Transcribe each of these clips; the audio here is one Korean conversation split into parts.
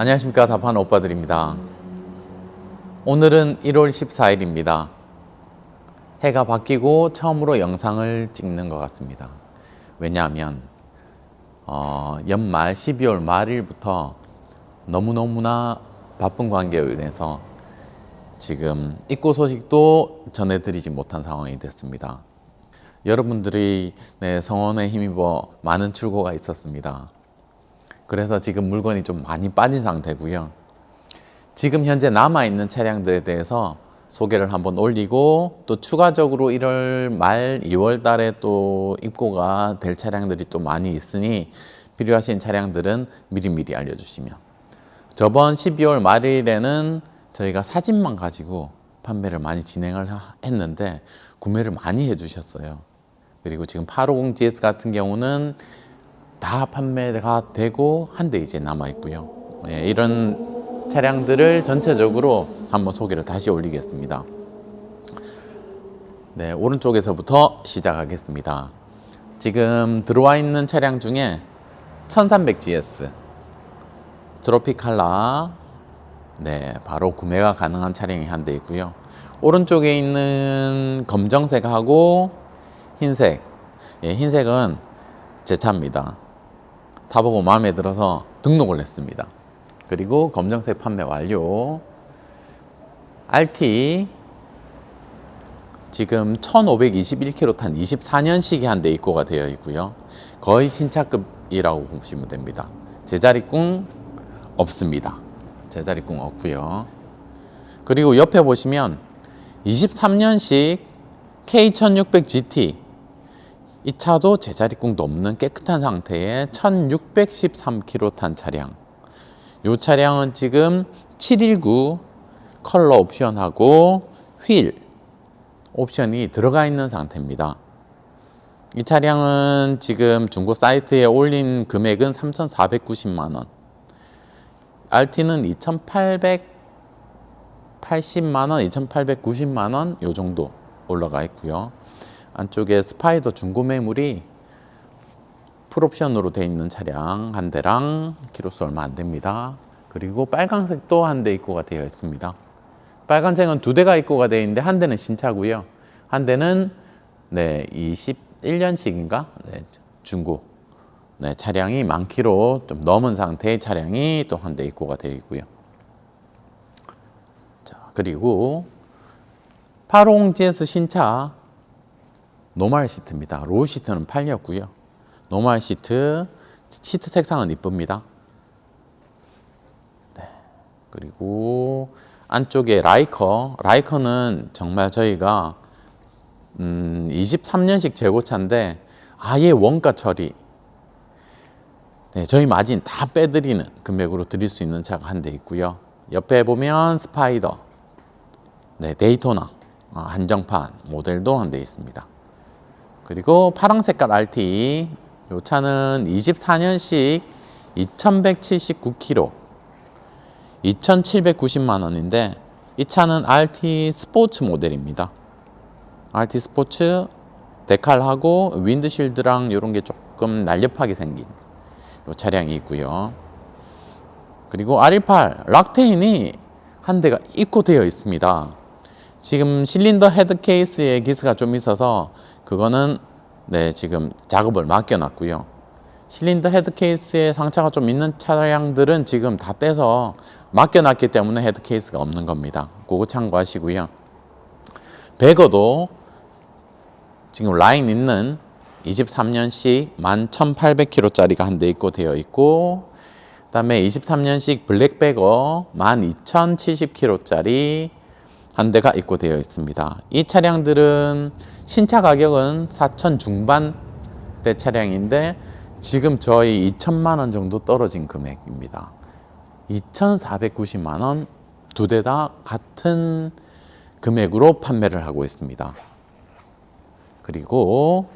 안녕하십니까 답하는 오빠들입니다. 오늘은 1월 14일입니다. 해가 바뀌고 처음으로 영상을 찍는 것 같습니다. 왜냐하면 어, 연말 12월 말일부터 너무너무나 바쁜 관계로 인해서 지금 입고 소식도 전해드리지 못한 상황이 됐습니다. 여러분들이 네, 성원에 힘입어 많은 출고가 있었습니다. 그래서 지금 물건이 좀 많이 빠진 상태고요. 지금 현재 남아있는 차량들에 대해서 소개를 한번 올리고 또 추가적으로 1월 말 2월 달에 또 입고가 될 차량들이 또 많이 있으니 필요하신 차량들은 미리미리 알려주시면 저번 12월 말일에는 저희가 사진만 가지고 판매를 많이 진행을 하- 했는데 구매를 많이 해주셨어요. 그리고 지금 850GS 같은 경우는 다 판매가 되고 한 대 이제 남아 있고요. 예, 이런 차량들을 전체적으로 한번 소개를 다시 올리겠습니다. 네, 오른쪽에서부터 시작하겠습니다. 지금 들어와 있는 차량 중에 1300GS 트로피칼라 네, 바로 구매가 가능한 차량이 한 대 있고요. 오른쪽에 있는 검정색하고 흰색. 예, 흰색은 제 차입니다. 타보고 마음에 들어서 등록을 했습니다. 그리고 검정색 판매 완료. RT 지금 1521km 탄 24년식이 한 대 입고가 되어 있고요. 거의 신차급이라고 보시면 됩니다. 제자리꿍 없습니다. 제자리꿍 없고요. 그리고 옆에 보시면 23년식 K1600GT 이 차도 제자리꿍도 없는 깨끗한 상태의 1613km 탄 차량. 이 차량은 지금 719 컬러 옵션하고 휠 옵션이 들어가 있는 상태입니다. 이 차량은 지금 중고 사이트에 올린 금액은 3,490만 원. RT는 2,880만 원, 2,890만 원 요 정도 올라가 있고요. 안쪽에 스파이더 중고 매물이 풀옵션으로 돼 있는 차량 한 대랑 키로수 얼마 안 됩니다. 그리고 빨강색도 한대 입고가 되어 있습니다. 빨간색은 두 대가 입고가 되어 있는데 한 대는 신차고요. 한 대는 네 21년식인가 네, 중고 네, 차량이 만 킬로 좀 넘은 상태의 차량이 또 한 대 입고가 되어 있고요. 자 그리고 850GS 신차 노말 시트입니다. 로우 시트는 팔렸고요. 노말 시트, 시트 색상은 이쁩니다. 네. 그리고 안쪽에 라이커, 라이커는 정말 저희가 음, 23년식 재고차인데 아예 원가 처리. 네, 저희 마진 다 빼드리는 금액으로 드릴 수 있는 차가 한 대 있고요. 옆에 보면 스파이더, 네, 데이토나 아, 한정판 모델도 한 대 있습니다. 그리고 파랑 색깔 RT 이 차는 24년식 2179km 2790만 원인데 이 차는 RT 스포츠 모델입니다. RT 스포츠 데칼하고 윈드실드랑 이런 게 조금 날렵하게 생긴 이 차량이 있고요. 그리고 R18 락테인이 한 대가 입고되어 있습니다. 지금 실린더 헤드 케이스에 기스가 좀 있어서 그거는 네 지금 작업을 맡겨놨고요. 실린더 헤드 케이스에 상처가 좀 있는 차량들은 지금 다 떼서 맡겨놨기 때문에 헤드 케이스가 없는 겁니다. 그거 참고하시고요. 배거도 지금 라인 있는 23년식 11,800km짜리가 한 대 있고 되어 있고 그 다음에 23년식 블랙배거 12,070km짜리 한 대가 입고되어 있습니다. 이 차량들은 신차 가격은 4천 중반대 차량인데 지금 저희 2천만 원 정도 떨어진 금액입니다. 2,490만 원 두 대 다 같은 금액으로 판매를 하고 있습니다. 그리고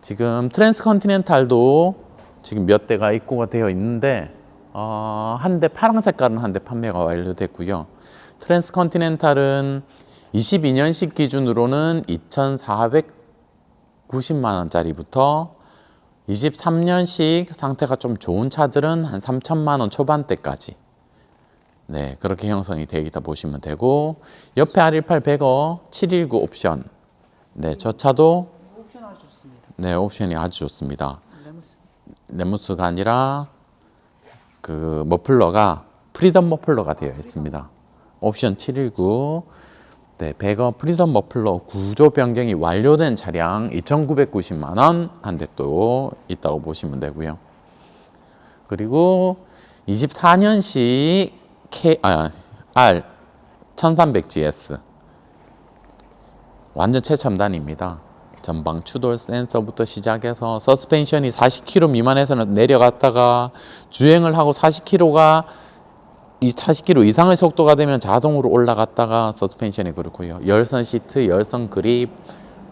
지금 트랜스컨티넨탈도 지금 몇 대가 입고가 되어 있는데 어, 한 대 파란 색깔은 한 대 판매가 완료됐고요. 트랜스컨티넨탈은 22년식 기준으로는 2,490만 원짜리부터 23년식 상태가 좀 좋은 차들은 한 3천만 원 초반대까지 네, 그렇게 형성이 되어 있다 보시면 되고 옆에 R18 100어 719 옵션. 네, 저 차도 옵션 아주 좋습니다. 네, 옵션이 아주 좋습니다. 레무스. 레무스가 아니라 그 머플러가 프리덤 머플러가 되어 있습니다. 옵션 719 네, 배거 프리덤 머플러 구조 변경이 완료된 차량 2,990만 원 한 대 또 있다고 보시면 되고요. 그리고 24년식 K 아, R 1300GS 완전 최첨단입니다. 전방 추돌 센서부터 시작해서 서스펜션이 40km 미만에서는 내려갔다가 주행을 하고 40km가 이 40km 이상의 속도가 되면 자동으로 올라갔다가 서스펜션이 그렇고요. 열선 시트, 열선 그립,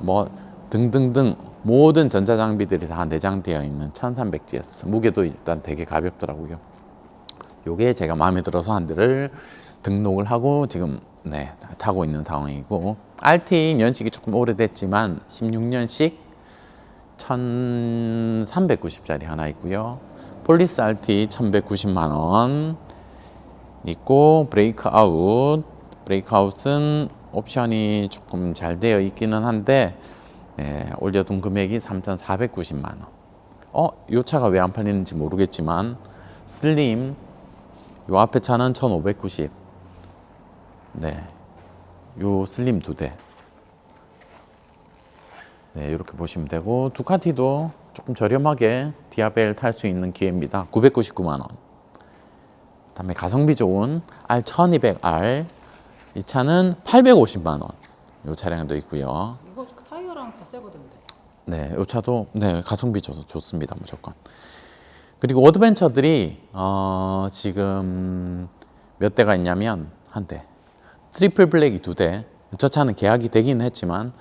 뭐 등등등 모든 전자 장비들이 다 내장되어 있는 1300GS 무게도 일단 되게 가볍더라고요. 요게 제가 마음에 들어서 한 대를 등록을 하고 지금 네, 타고 있는 상황이고 RT 연식이 조금 오래됐지만 16년식 1390짜리 하나 있고요. 폴리스 RT 1190만 원 있고 브레이크 아웃 브레이크 아웃은 옵션이 조금 잘 되어 있기는 한데 예, 올려둔 금액이 3,490만 원. 어, 요 차가 왜 안 팔리는지 모르겠지만 슬림 요 앞에 차는 1,590. 네. 요 슬림 두 대. 네, 이렇게 보시면 되고 두카티도 조금 저렴하게 디아벨 탈 수 있는 기회입니다. 999만 원. 그다음에 가성비 좋은 R1200R 이 차는 850만 원. 요 차량도 있고요. 이거 타이어랑 다 새거든데. 네, 이 차도 네 가성비 좋, 좋습니다 무조건. 그리고 어드벤처들이 어, 지금 몇 대가 있냐면 한 대, 트리플 블랙이 두 대. 저 차는 계약이 되긴 했지만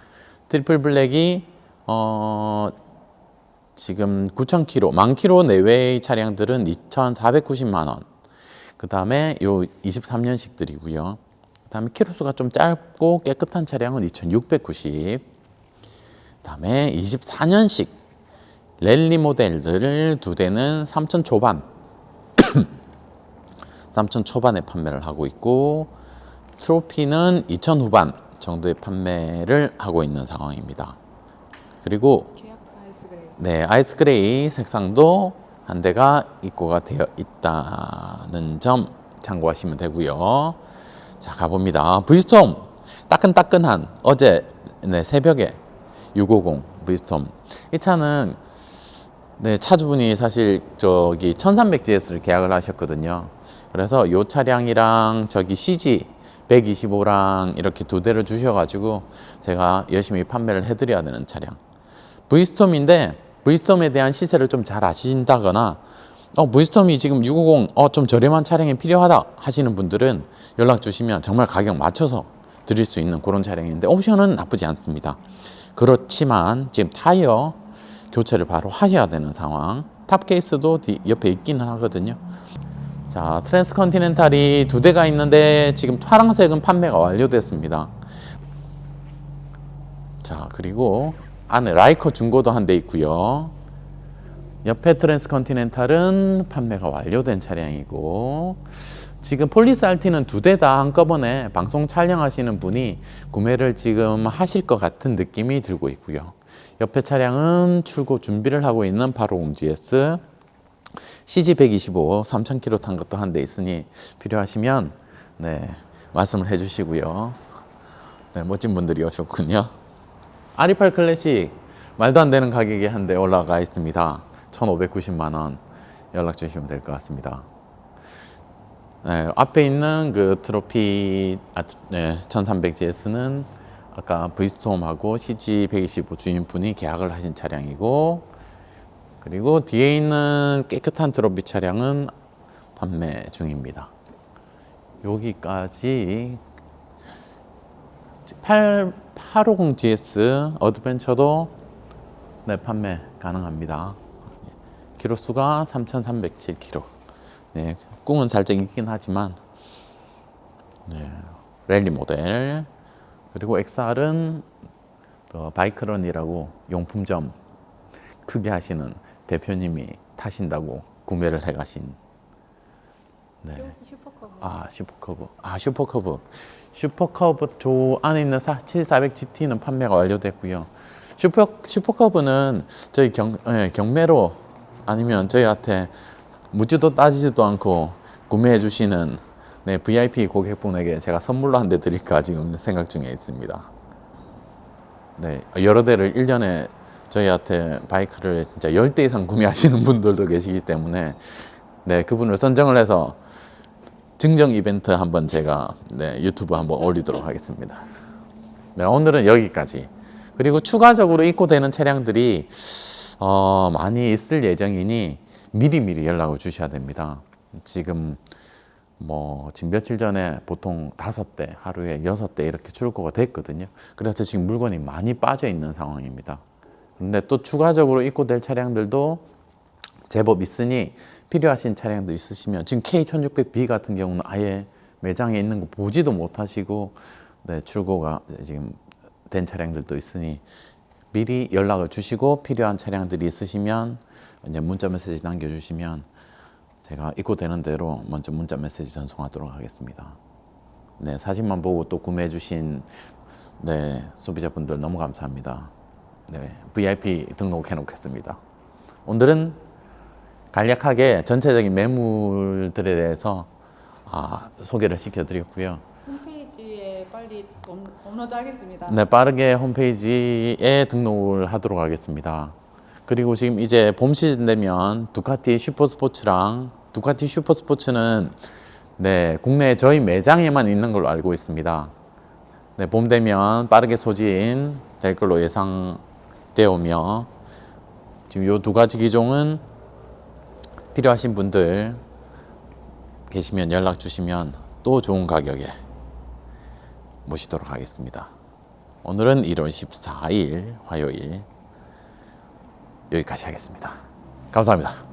트리플 블랙이 어, 지금 9,000km, 만 km 내외의 차량들은 2,490만 원. 그 다음에 요 23년식들이고요. 그 다음에 키로수가 좀 짧고 깨끗한 차량은 2,690. 그 다음에 24년식 랠리 모델들 두 대는 3천 초반 3천 초반에 판매를 하고 있고 트로피는 2천 후반 정도의 판매를 하고 있는 상황입니다. 그리고. 네, 아이스 그레이 색상도 한 대가 입고가 되어 있다는 점 참고하시면 되고요. 자, 가봅니다. 브이스톰 따끈따끈한 어제 네, 새벽에 650 브이스톰 이 차는 네, 차주분이 사실 저기 1300GS를 계약을 하셨거든요. 그래서 이 차량이랑 저기 CG 125랑 이렇게 두 대를 주셔가지고 제가 열심히 판매를 해드려야 되는 차량. 브이스톰인데 브이스톰에 대한 시세를 좀 잘 아신다거나 어 브이스톰이 지금 650 어 좀 저렴한 차량이 필요하다 하시는 분들은 연락 주시면 정말 가격 맞춰서 드릴 수 있는 그런 차량인데 옵션은 나쁘지 않습니다. 그렇지만 지금 타이어 교체를 바로 하셔야 되는 상황. 탑 케이스도 뒤- 옆에 있기는 하거든요. 자, 트랜스컨티넨탈이 두 대가 있는데 지금 파랑색은 판매가 완료됐습니다. 자, 그리고 안에 라이커 중고도 한 대 있고요. 옆에 트랜스컨티넨탈은 판매가 완료된 차량이고 지금 폴리스 RT는 두 대 다 한꺼번에 방송 촬영하시는 분이 구매를 지금 하실 것 같은 느낌이 들고 있고요. 옆에 차량은 출고 준비를 하고 있는 바로 웅GS CG125 3000km 탄 것도 한 대 있으니 필요하시면 네 말씀을 해주시고요. 네 멋진 분들이 오셨군요. R28 클래식 말도 안 되는 가격에 한 대 올라가 있습니다. 1,590만 원 연락 주시면 될 것 같습니다. 네, 앞에 있는 그 트로피 아, 네, 1300GS는 아까 브이스톰하고 CG125 주인분이 계약을 하신 차량이고 그리고 뒤에 있는 깨끗한 트로피 차량은 판매 중입니다. 여기까지 8, 850GS 어드벤처도 네, 판매 가능합니다. 키로수가 3,307km. 네, 꿍은 살짝 있긴 하지만 네, 랠리 모델 그리고 XR은 그 바이크런이라고 용품점 크게 하시는 대표님이 타신다고 구매를 해가신 네. 슈퍼컵. 아 슈퍼커브 아 슈퍼커브 슈퍼커브 조 안에 있는 7400 GT는 판매가 완료됐고요 슈퍼 슈퍼커브는 저희 경 예, 경매로 아니면 저희한테 묻지도 따지지도 않고 구매해 주시는 네, VIP 고객분에게 제가 선물로 한 대 드릴까 지금 생각 중에 있습니다. 네, 여러 대를 1년에 저희한테 바이크를 진짜 10대 이상 구매하시는 분들도 계시기 때문에 네, 그분을 선정을 해서 증정 이벤트 한번 제가 네, 유튜브 한번 올리도록 하겠습니다. 네, 오늘은 여기까지. 그리고 추가적으로 입고되는 차량들이 어, 많이 있을 예정이니 미리 미리 연락을 주셔야 됩니다. 지금 뭐 지금 며칠 전에 보통 다섯 대 하루에 여섯 대 이렇게 출고가 됐거든요. 그래서 지금 물건이 많이 빠져 있는 상황입니다. 근데 또 추가적으로 입고될 차량들도 제법 있으니 필요하신 차량도 있으시면 지금 K1600B 같은 경우는 아예 매장에 있는 거 보지도 못하시고 네, 출고가 지금 된 차량들도 있으니 미리 연락을 주시고 필요한 차량들이 있으시면 이제 문자 메시지 남겨주시면 제가 입고되는 대로 먼저 문자 메시지 전송하도록 하겠습니다. 네 사진만 보고 또 구매해 주신 네 소비자분들 너무 감사합니다. 네 VIP 등록해 놓겠습니다. 오늘은 간략하게 전체적인 매물들에 대해서 아, 소개를 시켜드렸고요. 홈페이지에 빨리 업- 업로드 하겠습니다. 네, 빠르게 홈페이지에 등록을 하도록 하겠습니다. 그리고 지금 이제 봄 시즌 되면 두카티 슈퍼스포츠랑 두카티 슈퍼스포츠는 네, 국내 저희 매장에만 있는 걸로 알고 있습니다. 네, 봄 되면 빠르게 소진 될 걸로 예상되오며 지금 요두 가지 기종은 필요하신 분들 계시면 연락 주시면 또 좋은 가격에 모시도록 하겠습니다. 오늘은 1월 14일 화요일 여기까지 하겠습니다. 감사합니다.